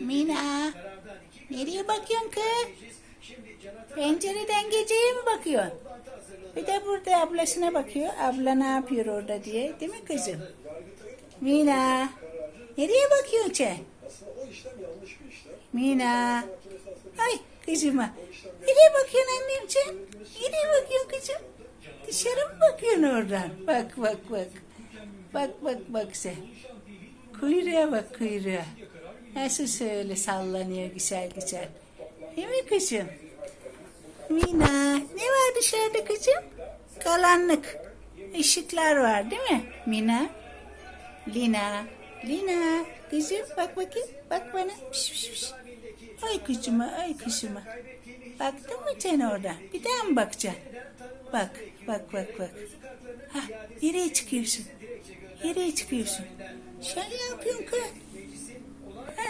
Mina. Nereye bakıyorsun kız? Pencereden geceye mi bakıyorsun? Bir de burada ablasına bakıyor. Abla ne yapıyor orada diye. Değil mi kızım? Mina. Nereye bakıyorsun sen? Mina. Ay kızıma. Nereye bakıyorsun annem sen? Nereye bakıyorsun kızım? Dışarı mı bakıyorsun oradan? Bak bak bak. Bak bak bak sen. Kuyruğa bak kuyruğa. Nasıl söyle sallanıyor güzel güzel. Değil mi kızım? Mina. Ne var dışarıda kızım? Karanlık. Işıklar var değil mi? Mina. Lina. Lina. Kızım bak bakayım. Bak bana. Piş, piş, piş. Ay kızıma ay kızıma. Baktın mı sen orada? Bir daha mı bakacaksın? Bak bak bak bak. Ha, nereye çıkıyorsun? Nereye çıkıyorsun? Ne yapıyorsun kız?